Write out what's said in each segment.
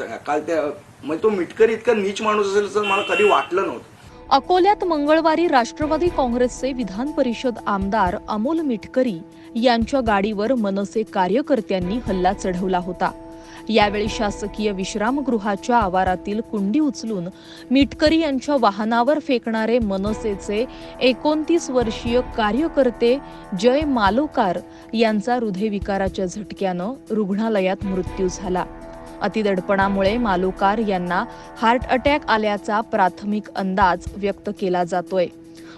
काल त्या म्हणजे तो मिटकरी इतका नीच माणूस असेल असं मला कधी वाटलं नव्हतं. अकोल्यात मंगळवारी राष्ट्रवादी काँग्रेसचे विधान परिषद आमदार अमोल मिटकरी यांच्या गाडीवर मनसे कार्यकर्त्यांनी हल्ला चढवला होता. यावेळी शासकीय विश्रामगृहाच्या आवारातील कुंडी उचलून मिटकरी यांच्या वाहनावर फेकणारे मनसेचे एकोणतीस वर्षीय कार्यकर्ते जय मालोकार यांचा हृदयविकाराच्या झटक्यानं रुग्णालयात मृत्यू झाला. अतिदडपणामुळे मालोकार यांना हार्ट अटॅक आल्याचा प्राथमिक अंदाज व्यक्त केला जातोय.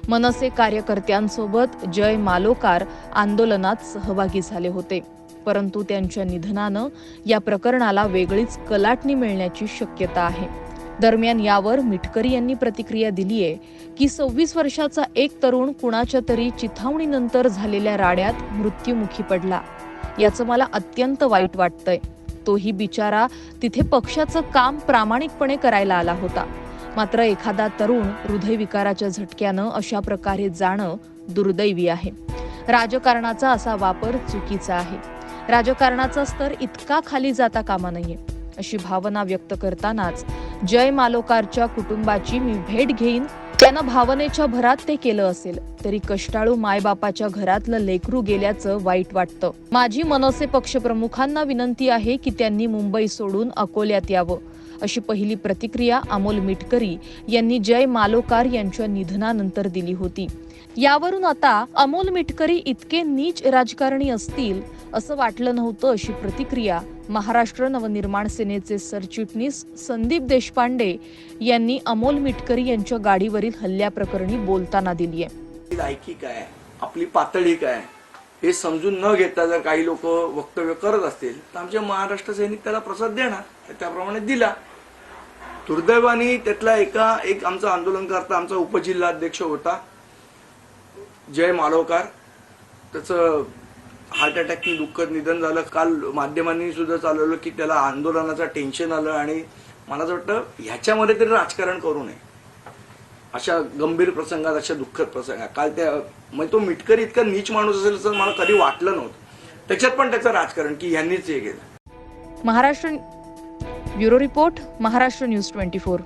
मनसे कार्यकर्त्यांसोबत जय मालोकार आंदोलनात सहभागी झाले होते. परंतु त्यांच्या निधनानं या प्रकरणाला वेगळीच कलाटणी मिळण्याची शक्यता आहे. दरम्यान यावर मिटकरी यांनी प्रतिक्रिया दिली आहे की सव्वीस वर्षाचा एक तरुण कुणाच्या तरी चिथावणीनंतर झालेल्या राड्यात मृत्युमुखी पडला. याचं मला अत्यंत वाईट वाटतंय. तोही बिचारा तिथे पक्षाचं काम प्रामाणिकपणे करायला आला होता. मात्र एखादा तरुण हृदयविकाराच्या झटक्यानं अशा प्रकारे जाणं दुर्दैवी आहे. राजकारणाचा असा वापर चुकीचा आहे. राजकारणाचा स्तर इतका खाली जाता कामा नये अशी भावना व्यक्त करतानाच जय मालोकारच्या कुटुंबाची मी भेट घेईन. त्यानं भावनेच्या भरात ते केलं असेल. तरी कष्टाळू मायबापाच्या घरातलं लेकरू गेल्याचं वाईट वाटतं. माझी मनसे पक्षप्रमुखांना विनंती आहे की त्यांनी मुंबई सोडून अकोल्यात यावं. अशी पहिली प्रतिक्रिया अमोल मिटकरी यांनी जय मालोकार यांच्या निधनानंतर दिली होती. यावरून आता अमोल मिटकरी इतके नीच राजकारणी असतील असं वाटलं नव्हतं अशी प्रतिक्रिया महाराष्ट्र नवनिर्माण सेनेचे सरचिटणीस संदीप देशपांडे यांनी अमोल मिटकरी यांच्या गाडीवरील हल्ल्याप्रकरणी बोलताना दिली आहे? आपली पातळी काय हे समजून न घेता जर काही लोक वक्तव्य करत असतील तर आमच्या महाराष्ट्र सैनिक त्याला प्रसाद देणार त्याप्रमाणे दिला. दुर्दैवाने त्यातला एका एक आमचा आंदोलनकर्ता आमचा उपजिल्हाध्यक्ष होता जय मालवकार त्याचं हार्ट अटॅकनी दुःखद निधन झालं. काल माध्यमांनी सुद्धा चालवलं की त्याला आंदोलनाचं टेन्शन आलं आणि मला असं वाटतं ह्याच्यामध्ये तरी राजकारण करू नये. अशा गंभीर प्रसंगात अशा दुःखद प्रसंगात. काल त्या म्हणजे तो मिटकरी इतका नीच माणूस असेल असं मला कधी वाटलं नव्हतं. त्याच्यात पण त्याचं राजकारण की यांनीच हे केलं. Maharashtra bureau report Maharashtra news twenty four.